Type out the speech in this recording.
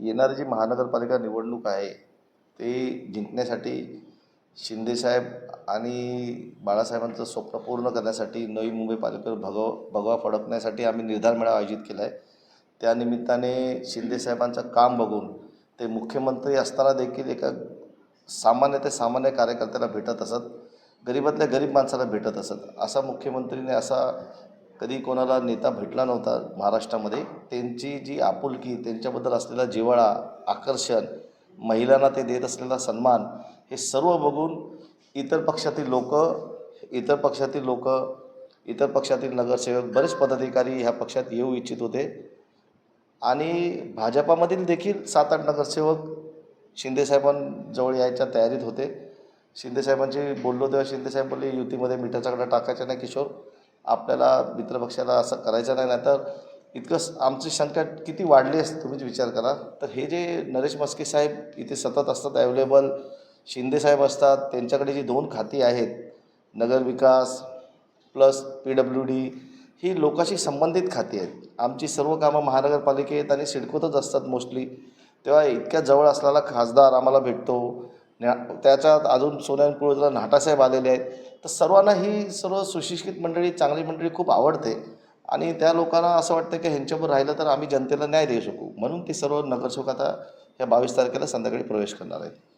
येणारी जी महानगरपालिका निवडणूक आहे ते जिंकण्यासाठी शिंदेसाहेब आणि बाळासाहेबांचं स्वप्न पूर्ण करण्यासाठी नवी मुंबई पालिकेवर भगव भगवा फडकण्यासाठी आम्ही निर्धार मेळावा आयोजित केला आहे त्यानिमित्ताने शिंदेसाहेबांचं काम बघून ते मुख्यमंत्री असताना देखील एका सामान्य ते सामान्य कार्यकर्त्याला भेटत असत गरीबातल्या गरीब माणसाला भेटत असत असा मुख्यमंत्रीने असा कधी कोणाला नेता भेटला नव्हता महाराष्ट्रामध्ये त्यांची जी आपुलकी त्यांच्याबद्दल असलेला जिव्हाळा आकर्षण महिलांना ते देत असलेला सन्मान हे सर्व बघून इतर पक्षातील लोक इतर पक्षातील लोक इतर पक्षातील नगरसेवक बरेच पदाधिकारी ह्या पक्षात येऊ इच्छित होते. आणि भाजपामधील देखील सात आठ नगरसेवक शिंदेसाहेबांजवळ यायच्या तयारीत होते. शिंदेसाहेबांची बोललो तेव्हा शिंदेसाहेब बोलले युतीमध्ये मिठाचा कडा टाकायचा नाही किशोर. आपल्याला मित्रपक्षाला असं करायचं नाही नाहीतर इतकं आमची संख्या किती वाढली असते तुम्हीच विचार करा. तर हे जे नरेश मस्के साहेब इथे सतत असतात अवेलेबल शिंदेसाहेब असतात त्यांच्याकडे जी दोन खाती आहेत नगरविकास प्लस पी डब्ल्यू डी ही लोकांशी संबंधित खाती आहेत. आमची सर्व कामं महानगरपालिकेत आणि सिडकोतच असतात मोस्टली तेव्हा इतक्या जवळ असलेला खासदार आम्हाला भेटतो. त्याच्यात अजून सोन्यानपुळला नाटासाहेब आलेले आहेत तर सर्वांना ही सर्व सुशिक्षित मंडळी चांगली मंडळी खूप आवडते. आणि त्या लोकांना असं वाटतं की ह्यांच्यावर राहिलं तर आम्ही जनतेला न्याय देऊ शकू. म्हणून ते सर्व नगरसेवक आता ह्या बावीस तारखेला संध्याकाळी प्रवेश करणार आहेत.